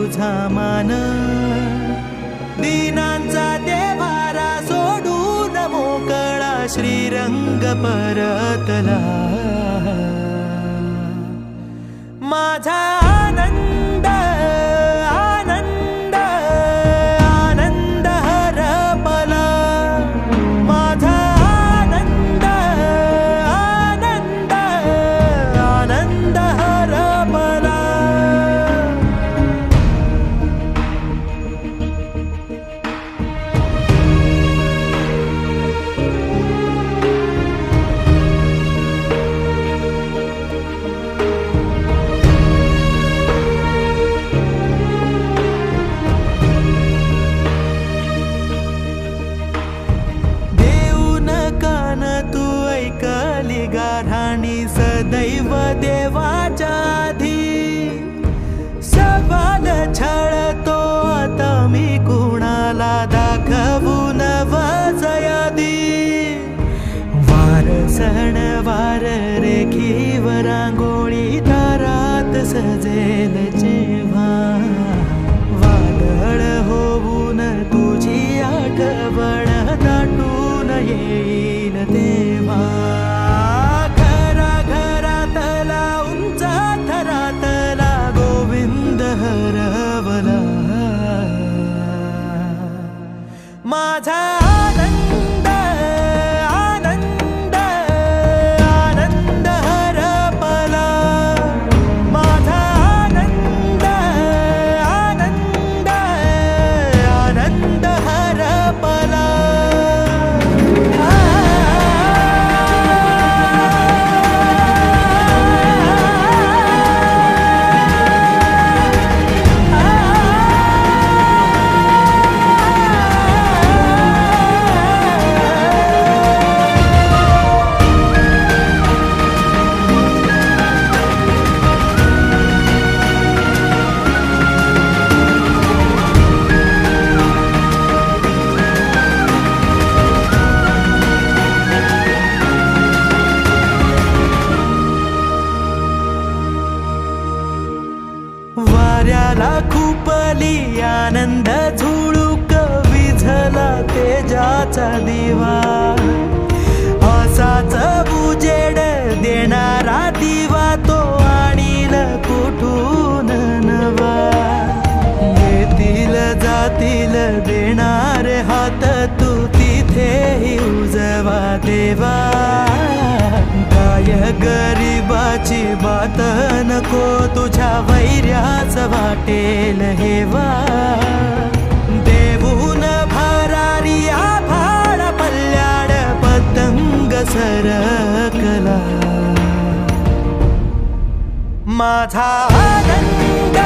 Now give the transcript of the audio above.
तुझा मान. दीनांचा देवारा सोडून मोकळा श्रीरंग परतला. माझा दाखवून वजयादी वार सण वार रेखीवर रांगोळी दारात सजेल जेव्हा। वादळ होऊन तुझी आठवण दाटून येईल। माझा आनंद वाऱ्याला खूपली आनंद झुळूक विझला तेजाचा दिवा. असाच उजेड देणारा दिवा तो आणील कुठून नवा. येतील जातील देणार हात तू तिथेही उजवा देवा. काय अजिबात नको तुझ्या वैर्याच वाटेल हे वा देऊन भारारिया भाड पल्ल्याड पतंग सरकला. माझा आनंद